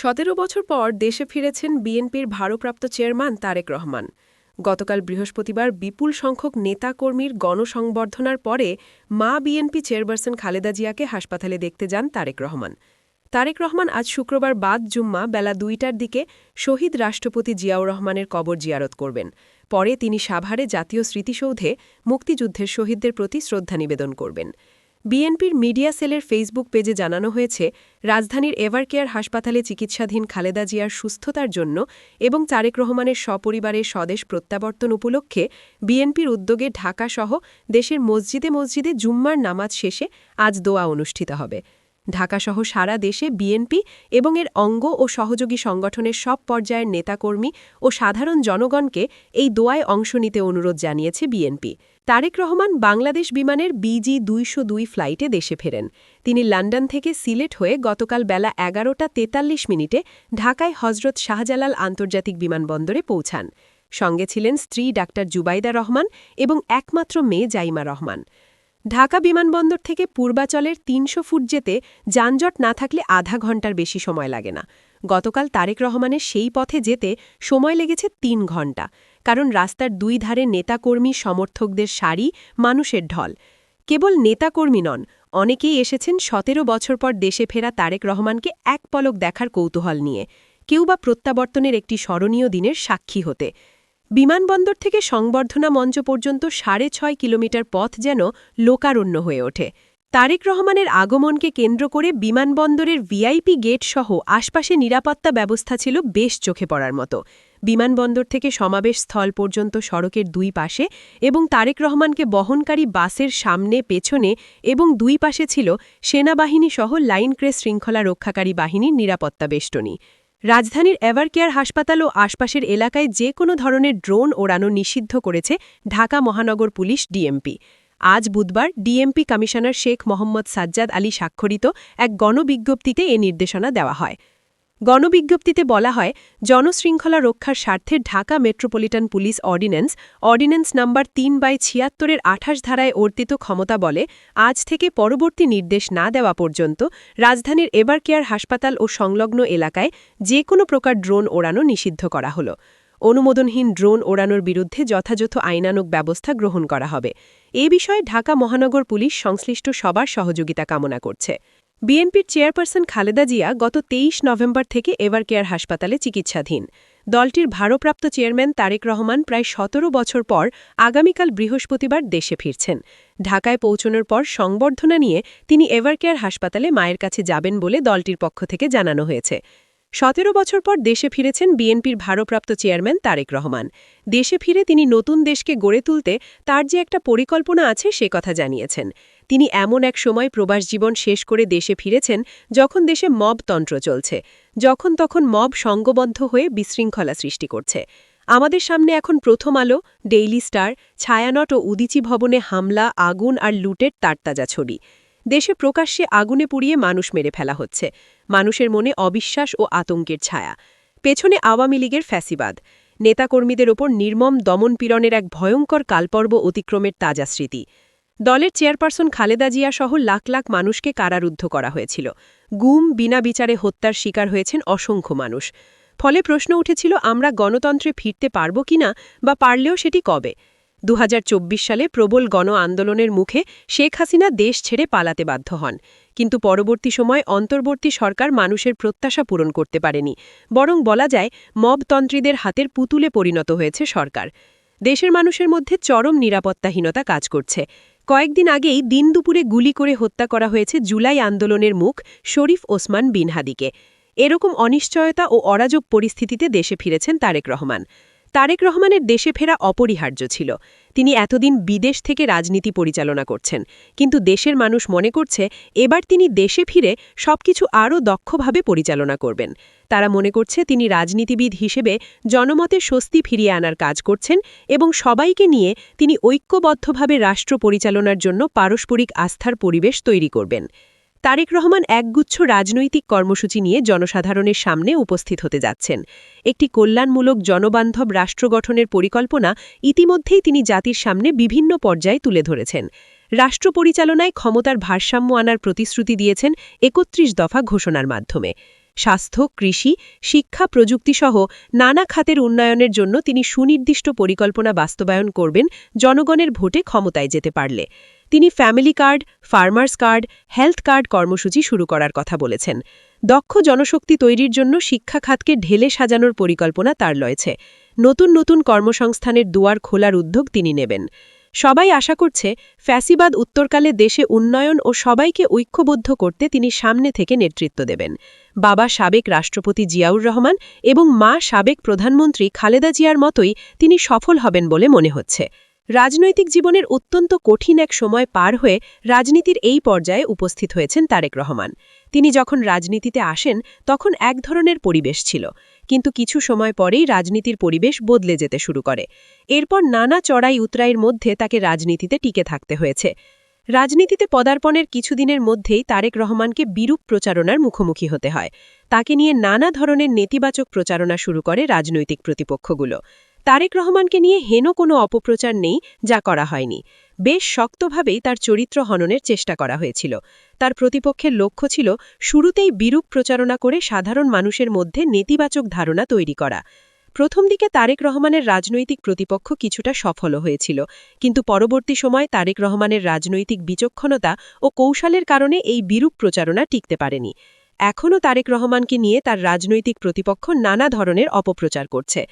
সতেরো বছর পর দেশে ফিরেছেন বিএনপির ভারপ্রাপ্ত চেয়ারম্যান তারেক রহমান। গতকাল বৃহস্পতিবার বিপুল সংখ্যক নেতাকর্মীর গণসংবর্ধনার পরে মা বিএনপি চেয়ারপারসন খালেদা জিয়াকে হাসপাতালে দেখতে যান তারেক রহমান। তারেক রহমান আজ শুক্রবার বাদ জুম্মা বেলা দুইটার দিকে শহীদ রাষ্ট্রপতি জিয়াউর রহমানের কবর জিয়ারত করবেন। পরে তিনি সাভারে জাতীয় স্মৃতিসৌধে মুক্তিযুদ্ধের শহীদদের প্রতি শ্রদ্ধা নিবেদন করবেন। বিএনপির মিডিয়া সেলের ফেসবুক পেজে জানানো হয়েছে, রাজধানীর এভারকেয়ার হাসপাতালে চিকিৎসাধীন খালেদা জিয়ার সুস্থতার জন্য এবং তারেক রহমানের সপরিবারের স্বদেশ প্রত্যাবর্তন উপলক্ষে বিএনপির উদ্যোগে ঢাকাসহ দেশের মসজিদে মসজিদে জুম্মার নামাজ শেষে আজ দোয়া অনুষ্ঠিত হবে। ঢাকাসহ সারা দেশে বিএনপি এবং এর অঙ্গ ও সহযোগী সংগঠনের সব পর্যায়ের নেতাকর্মী ও সাধারণ জনগণকে এই দোয়ায় অংশ নিতে অনুরোধ জানিয়েছে বিএনপি। তারেক রহমান বাংলাদেশ বিমানের বিজি দুইশো দুই ফ্লাইটে দেশে ফেরেন। তিনি লন্ডন থেকে সিলেট হয়ে গতকাল বেলা এগারোটা তেতাল্লিশ মিনিটে ঢাকায় হজরত শাহজালাল আন্তর্জাতিক বিমানবন্দরে পৌঁছান। সঙ্গে ছিলেন স্ত্রী ডাক্তার জুবাইদা রহমান এবং একমাত্র মেয়ে জাইমা রহমান। ঢাকা বিমানবন্দর থেকে পূর্বাচলের তিনশো ফুট যেতে যানজট না থাকলে আধা ঘণ্টার বেশি সময় লাগে না। গতকাল তারেক রহমানের সেই পথে যেতে সময় লেগেছে তিন ঘণ্টা, কারণ রাস্তার দুই ধারে নেতাকর্মী সমর্থকদের সারি, মানুষের ঢল। কেবল নেতাকর্মী নন, অনেকেই এসেছেন সতেরো বছর পর দেশে ফেরা তারেক রহমানকে এক পলক দেখার কৌতূহল নিয়ে। কেউ বা প্রত্যাবর্তনের একটি স্মরণীয় দিনের সাক্ষী হতে। বিমানবন্দর থেকে সংবর্ধনা মঞ্চ পর্যন্ত সাড়ে ছয় কিলোমিটার পথ যেন লোকারণ্য হয়ে ওঠে। তারেক রহমানের আগমনকে কেন্দ্র করে বিমানবন্দরের ভিআইপি গেট সহ আশপাশে নিরাপত্তা ব্যবস্থা ছিল বেশ চোখে পড়ার মতো। বিমানবন্দর থেকে সমাবেশ স্থল পর্যন্ত সড়কের দুই পাশে এবং তারেক রহমানকে বহনকারী বাসের সামনে, পেছনে এবং দুই পাশে ছিল সেনাবাহিনী সহ লাইন ক্রেস শৃঙ্খলা রক্ষাকারী বাহিনীর নিরাপত্তা বেষ্টনী। রাজধানীর এভারকেয়ার হাসপাতাল ও আশপাশের এলাকায় যে কোনো ধরনের ড্রোন ওড়ানো নিষিদ্ধ করেছে ঢাকা মহানগর পুলিশ ডিএমপি। আজ বুধবার ডিএমপি কমিশনার শেখ মোহাম্মদ সাজ্জাদ আলী স্বাক্ষরিত এক গণবিজ্ঞপ্তিতে এ নির্দেশনা দেওয়া হয়। গণবিজ্ঞপ্তিতে বলা হয়, জনশৃঙ্খলা রক্ষার স্বার্থে Dhaka metropolitan police ordinance ordinance number তিন বাই ছিয়াত্তরের আঠাশ ধারায় অর্তিত ক্ষমতা বলে, আজ থেকে পরবর্তী নির্দেশ না দেওয়া পর্যন্ত রাজধানীর এবারকেয়ার হাসপাতাল ও সংলগ্ন এলাকায় যে কোনো প্রকার ড্রোন ওড়ানো নিষিদ্ধ করা হল। অনুমোদনহীন ড্রোন ওড়ানোর বিরুদ্ধে যথাযথ আইনানুক ব্যবস্থা গ্রহণ করা হবে। এ বিষয়ে ঢাকা মহানগর পুলিশ সংশ্লিষ্ট সবার সহযোগিতা কামনা করছে। বিএনপির চেয়ারপারসন খালেদা জিয়া গত তেইশ নভেম্বর থেকে এভারকেয়ার হাসপাতালে চিকিৎসাধীন। দলটির ভারপ্রাপ্ত চেয়ারম্যান তারেক রহমান প্রায় সতেরো বছর পর আগামীকাল বৃহস্পতিবার দেশে ফিরছেন। ঢাকায় পৌঁছনোর পর সংবর্ধনা নিয়ে তিনি এভারকেয়ার হাসপাতালে মায়ের কাছে যাবেন বলে দলটির পক্ষ থেকে জানানো হয়েছে। সতেরো বছর পর দেশে ফিরেছেন বিএনপির ভারপ্রাপ্ত চেয়ারম্যান তারেক রহমান। দেশে ফিরে তিনি নতুন দেশকে গড়ে তুলতে তার যে একটা পরিকল্পনা আছে সে কথা জানিয়েছেন। তিনি এমন এক সময় প্রবাস জীবন শেষ করে দেশে ফিরেছেন যখন দেশে মবতন্ত্র চলছে, যখন তখন মব সঙ্গবদ্ধ হয়ে বিশৃঙ্খলা সৃষ্টি করছে। আমাদের সামনে এখন প্রথম আলো, ডেইলি স্টার, ছায়ানট ও উদিচি ভবনে হামলা, আগুন আর লুটের তারতাজা ছড়ি দেশে প্রকাশ্যে আগুনে পুড়িয়ে মানুষ মেরে ফেলা হচ্ছে। মানুষের মনে অবিশ্বাস ও আতঙ্কের ছায়া। পেছনে আওয়ামী লীগের ফ্যাসিবাদ। নেতাকর্মীদের ওপর নির্মম দমনপীড়নের এক ভয়ঙ্কর কালপর্ব অতিক্রমের তাজা স্মৃতি। দলের চেয়ারপারসন খালেদা জিয়া সহ লাখ লাখ মানুষকে কারারুদ্ধ করা হয়েছিল। গুম, বিনা বিচারে হত্যার শিকার হয়েছেন অসংখ্য মানুষ। ফলে প্রশ্ন উঠেছিল, আমরা গণতন্ত্রে ফিরতে পারব কিনা বা পারলেও সেটি কবে? দু হাজার চব্বিশ সালে প্রবল গণ আন্দোলনের মুখে শেখ হাসিনা দেশ ছেড়ে পালাতে বাধ্য হন। কিন্তু পরবর্তী সময় অন্তর্বর্তী সরকার মানুষের প্রত্যাশা পূরণ করতে পারেনি। বরং বলা যায়, মবতন্ত্রীদের হাতের পুতুলে পরিণত হয়েছে সরকার। দেশের মানুষের মধ্যে চরম নিরাপত্তাহীনতা কাজ করছে। কয়েকদিন আগেই দিন দুপুরে গুলি করে হত্যা করা হয়েছে জুলাই আন্দোলনের মুখ শরীফ ওসমান বিনহাদিকে এরকম অনিশ্চয়তা ও অরাজক পরিস্থিতিতে দেশে ফিরেছেন তারেক রহমান। তারেক রহমানের দেশে ফেরা অপরিহার্য ছিল। তিনি এতদিন বিদেশ থেকে রাজনীতি পরিচালনা করছেন। কিন্তু দেশের মানুষ মনে করছে, এবার তিনি দেশে ফিরে সবকিছু আরও দক্ষভাবে পরিচালনা করবেন। তারা মনে করছে, তিনি রাজনীতিবিদ হিসেবে জনমতে স্বস্তি ফিরিয়ে আনার কাজ করছেন এবং সবাইকে নিয়ে তিনি ঐক্যবদ্ধভাবে রাষ্ট্র পরিচালনার জন্য পারস্পরিক আস্থার পরিবেশ তৈরি করবেন। তারেক রহমান একগুচ্ছ রাজনৈতিক কর্মসূচি নিয়ে জনসাধারণের সামনে উপস্থিত হতে যাচ্ছেন। একটি কল্যাণমূলক জনবান্ধব রাষ্ট্র গঠনের পরিকল্পনা ইতিমধ্যেই তিনি জাতির সামনে বিভিন্ন পর্যায়ে তুলে ধরেছেন। রাষ্ট্র পরিচালনায় ক্ষমতার ভারসাম্য আনার প্রতিশ্রুতি দিয়েছেন একত্রিশ দফা ঘোষণার মাধ্যমে। স্বাস্থ্য, কৃষি, শিক্ষা, প্রযুক্তিসহ নানা খাতের উন্নয়নের জন্য তিনি সুনির্দিষ্ট পরিকল্পনা বাস্তবায়ন করবেন, জনগণের ভোটে ক্ষমতায় যেতে পারলে। তিনি family card, farmers card, health card কর্মসূচি শুরু করার কথা বলেছেন। দক্ষ জনশক্তি তৈরির জন্য শিক্ষা খাতকে ঢেলে সাজানোর পরিকল্পনা তার রয়েছে নতুন নতুন কর্মসংস্থানের দুয়ার খোলার উদ্যোগ তিনি নেবেন। সবাই আশা করছে, ফ্যাসিবাদ উত্তরকালে দেশে উন্নয়ন ও সবাইকে ঐক্যবদ্ধ করতে তিনি সামনে থেকে নেতৃত্ব দেবেন। বাবা সাবেক রাষ্ট্রপতি জিয়াউর রহমান এবং মা সাবেক প্রধানমন্ত্রী খালেদা জিয়ার মতোই তিনি সফল হবেন বলে মনে হচ্ছে। রাজনৈতিক জীবনের অত্যন্ত কঠিন এক সময় পার হয়ে রাজনীতির এই পর্যায়ে উপস্থিত হয়েছেন তারেক রহমান। তিনি যখন রাজনীতিতে আসেন, তখন এক ধরনের পরিবেশ ছিল। কিন্তু কিছু সময় পরেই রাজনীতির পরিবেশ বদলে যেতে শুরু করে। এরপর নানা চড়াই উতরাইয়ের মধ্যে তাকে রাজনীতিতে টিকে থাকতে হয়েছে। রাজনীতিতে পদার্পণের কিছুদিনের মধ্যেই তারেক রহমানকে বিরূপ প্রচারণার মুখোমুখি হতে হয়। তাকে নিয়ে নানা ধরনের নেতিবাচক প্রচারণা শুরু করে রাজনৈতিক প্রতিপক্ষগুলো। তারেক রহমানকে নিয়ে হেন কোনো অপপ্রচার নেই, যা করা হয়নি। বেশ শক্তভাবেই তার চরিত্র হননের চেষ্টা করা হয়েছিল। তার প্রতিপক্ষের লক্ষ্য ছিল শুরুতেই বিরূপ প্রচারণা করে সাধারণ মানুষের মধ্যে নেতিবাচক ধারণা তৈরি করা। প্রথম দিকে তারেক রহমানের রাজনৈতিক প্রতিপক্ষ কিছুটা সফল হয়েছিল, কিন্তু পরবর্তী সময় তারেক রহমানের রাজনৈতিক বিচক্ষণতা ও কৌশলের কারণে এই বিরূপ প্রচারণা টিকতে পারেনি। এখনও তারেক রহমানকে নিয়ে তার রাজনৈতিক প্রতিপক্ষ নানা ধরনের অপপ্রচার করছে।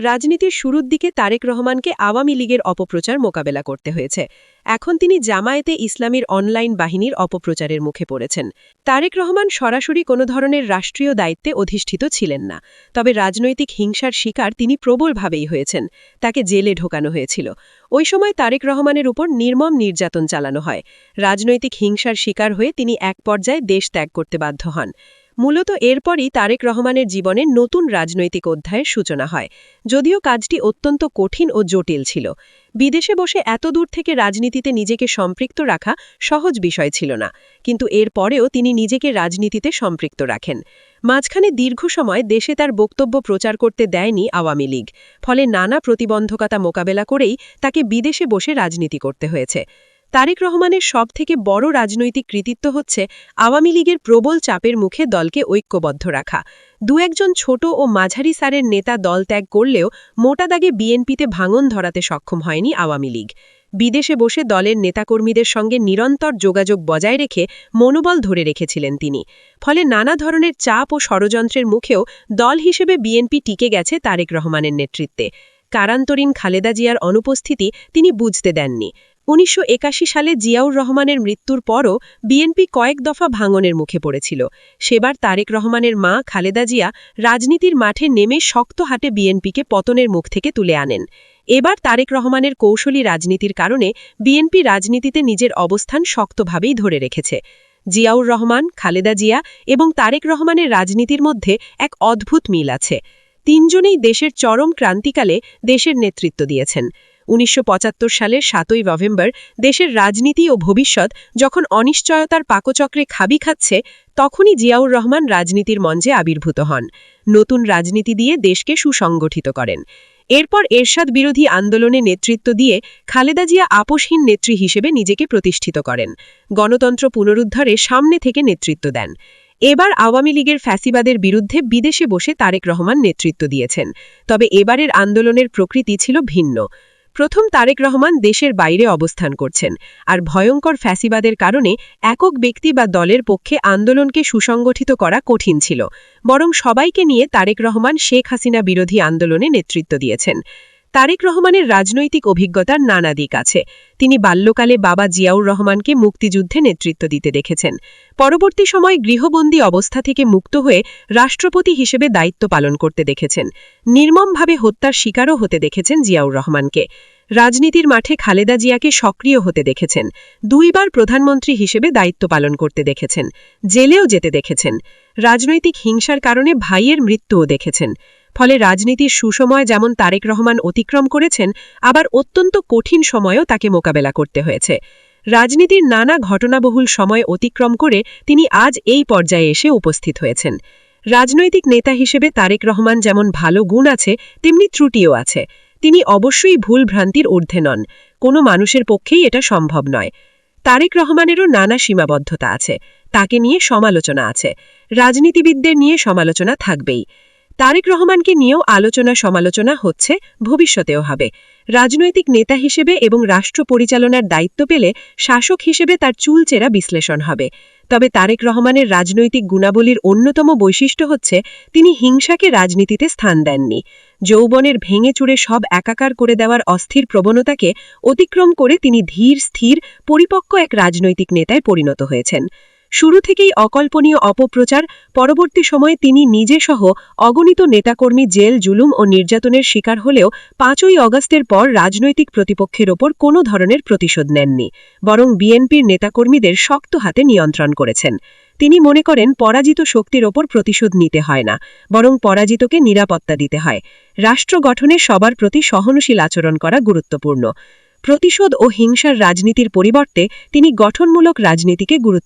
রাজনীতির শুরুর দিকে তারেক রহমানকে আওয়ামী লীগের অপপ্রচার মোকাবেলা করতে হয়েছে। এখন তিনি জামায়াতে ইসলামীর অনলাইন বাহিনীর অপপ্রচারের মুখে পড়েছেন। তারেক রহমান সরাসরি কোনো ধরনের রাষ্ট্রীয় দায়িত্বে অধিষ্ঠিত ছিলেন না, তবে রাজনৈতিক হিংসার শিকার তিনি প্রবলভাবেই হয়েছেন, তাকে জেলে ঢোকানো হয়েছিল। ওই সময় তারেক রহমানের উপর নির্মম নির্যাতন চালানো হয়। রাজনৈতিক হিংসার শিকার হয়ে তিনি এক পর্যায়ে দেশ ত্যাগ করতে বাধ্য হন। মূলত এরপরই তারেক রহমানের জীবনে নতুন রাজনৈতিক অধ্যায়ের সূচনা হয়, যদিও কাজটি অত্যন্ত কঠিন ও জটিল ছিল। বিদেশে বসে এত দূর থেকে রাজনীতিতে নিজেকে সম্পৃক্ত রাখা সহজ বিষয় ছিল না, কিন্তু এর পরেও তিনি নিজেকে রাজনীতিতে সম্পৃক্ত রাখেন। মাঝখানে দীর্ঘ সময় দেশে তার বক্তব্য প্রচার করতে দেয়নি আওয়ামী লীগ, ফলে নানা প্রতিবন্ধকতা মোকাবেলা করেই তাকে বিদেশে বসে রাজনীতি করতে হয়েছে। তারেক রহমানের সবথেকে বড় রাজনৈতিক কৃতিত্ব হচ্ছে আওয়ামী লীগের প্রবল চাপের মুখে দলকে ঐক্যবদ্ধ রাখা। দু একজন ছোট ও মাঝারি সারের নেতা দল ত্যাগ করলেও মোটা দাগে বিএনপিতে ভাঙন ধরাতে সক্ষম হয়নি আওয়ামী লীগ। বিদেশে বসে দলের নেতাকর্মীদের সঙ্গে নিরন্তর যোগাযোগ বজায় রেখে মনোবল ধরে রেখেছিলেন তিনি। ফলে নানা ধরনের চাপ ও ষড়যন্ত্রের মুখেও দল হিসেবে বিএনপি টিকে গেছে তারেক রহমানের নেতৃত্বে। কারান্তরীণ খালেদা জিয়ার অনুপস্থিতি তিনি বুঝতে দেননি। উনিশশো একাশি সালে জিয়াউর রহমানের মৃত্যুর পরও বিএনপি কয়েক দফা ভাঙনের মুখে পড়েছিল। সেবার তারেক রহমানের মা খালেদা জিয়া রাজনীতির মাঠে নেমে শক্ত হাটে বিএনপিকে পতনের মুখ থেকে তুলে আনেন। এবার তারেক রহমানের কৌশলী রাজনীতির কারণে বিএনপি রাজনীতিতে নিজের অবস্থান শক্তভাবেই ধরে রেখেছে। জিয়াউর রহমান, খালেদা জিয়া এবং তারেক রহমানের রাজনীতির মধ্যে এক অদ্ভুত মিল আছে। তিনজনেই দেশের চরম ক্রান্তিকালে দেশের নেতৃত্ব দিয়েছেন। উনিশশো পঁচাত্তর সালের সাতই নভেম্বর দেশের রাজনীতি ও ভবিষ্যৎ যখন অনিশ্চয়তার পাকচক্রে খাবি খাচ্ছে, তখনই জিয়াউর রহমান রাজনীতির মঞ্চে আবির্ভূত হন। নতুন রাজনীতি দিয়ে দেশকে সুসংগঠিত করেন। এরপর এরশাদ বিরোধী আন্দোলনে নেতৃত্ব দিয়ে খালেদা জিয়া আপোষহীন নেত্রী হিসেবে নিজেকে প্রতিষ্ঠিত করেন। গণতন্ত্র পুনরুদ্ধারে সামনে থেকে নেতৃত্ব দেন। এবার আওয়ামী লীগের ফ্যাসিবাদের বিরুদ্ধে বিদেশে বসে তারেক রহমান নেতৃত্ব দিয়েছেন। তবে এবারের আন্দোলনের প্রকৃতি ছিল ভিন্ন। প্রথম তারেক রহমান দেশের বাইরে অবস্থান করছেন, আর ভয়ঙ্কর ফ্যাসিবাদের কারণে একক ব্যক্তি বা দলের পক্ষে আন্দোলনকে সুসংগঠিত করা কঠিন ছিল। বরং সবাইকে নিয়ে তারেক রহমান শেখ হাসিনা বিরোধী আন্দোলনে নেতৃত্ব দিয়েছেন। তারেক রহমানের রাজনৈতিক অভিজ্ঞতার নানা দিক আছে। তিনি বাল্যকালে বাবা জিয়াউর রহমানকে মুক্তিযুদ্ধে নেতৃত্ব দিতে দেখেছেন। পরবর্তী সময় গৃহবন্দী অবস্থা থেকে মুক্ত হয়ে রাষ্ট্রপতি হিসেবে দায়িত্ব পালন করতে দেখেছেন। নির্মমভাবে হত্যার শিকারও হতে দেখেছেন জিয়াউর রহমানকে। রাজনীতির মাঠে খালেদা জিয়াকে সক্রিয় হতে দেখেছেন। দুইবার প্রধানমন্ত্রী হিসেবে দায়িত্ব পালন করতে দেখেছেন। জেলেও যেতে দেখেছেন। রাজনৈতিক হিংসার কারণে ভাইয়ের মৃত্যুও দেখেছেন। ফলে রাজনীতির সুসময় যেমন তারেক রহমান অতিক্রম করেছেন, আবার অত্যন্ত কঠিন সময়ও তাকে মোকাবেলা করতে হয়েছে। রাজনীতির নানা ঘটনাবহুল সময় অতিক্রম করে তিনি আজ এই পর্যায়ে এসে উপস্থিত হয়েছেন। রাজনৈতিক নেতা হিসেবে তারেক রহমান যেমন ভালো গুণ আছে, তেমনি ত্রুটিও আছে। তিনি অবশ্যই ভুল ভ্রান্তির ঊর্ধ্বে নন। কোনো মানুষের পক্ষেই এটা সম্ভব নয়। তারেক রহমানেরও নানা সীমাবদ্ধতা আছে। তাকে নিয়ে সমালোচনা আছে। রাজনীতিবিদদের নিয়ে সমালোচনা থাকবেই। তারেক রহমানকে নিয়েও আলোচনা সমালোচনা হচ্ছে, ভবিষ্যতেও হবে। রাজনৈতিক নেতা হিসেবে এবং রাষ্ট্র পরিচালনার দায়িত্ব পেলে শাসক হিসেবে তার চুলচেরা বিশ্লেষণ হবে। তবে তারেক রহমানের রাজনৈতিক গুণাবলীর অন্যতম বৈশিষ্ট্য হচ্ছে, তিনি হিংসাকে রাজনীতিতে স্থান দেননি। যৌবনের ভেঙে চুড়ে সব একাকার করে দেওয়ার অস্থির প্রবণতাকে অতিক্রম করে তিনি ধীর, স্থির, পরিপক্ক এক রাজনৈতিক নেতায় পরিণত হয়েছেন। শুরু থেকেই অকল্পনীয় অপপ্রচার, পরবর্তী সময়ে তিনি নিজে সহ অগণিত নেতাকর্মী জেল, জুলুম ও নির্যাতনের শিকার হলেও পাঁচই অগস্টের পর রাজনৈতিক প্রতিপক্ষের ওপর কোনো ধরনের প্রতিশোধ নেননি, বরং বিএনপির নেতাকর্মীদের শক্ত হাতে নিয়ন্ত্রণ করেছেন। তিনি মনে করেন পরাজিত শক্তির ওপর প্রতিশোধ নিতে হয় না, বরং পরাজিতকে নিরাপত্তা দিতে হয়। রাষ্ট্র গঠনে সবার প্রতি সহনশীল আচরণ করা গুরুত্বপূর্ণ। প্রতিশোধ ও হিংসার রাজনীতির পরিবর্তে তিনি গঠনমূলক রাজনীতিকে গুরুত্ব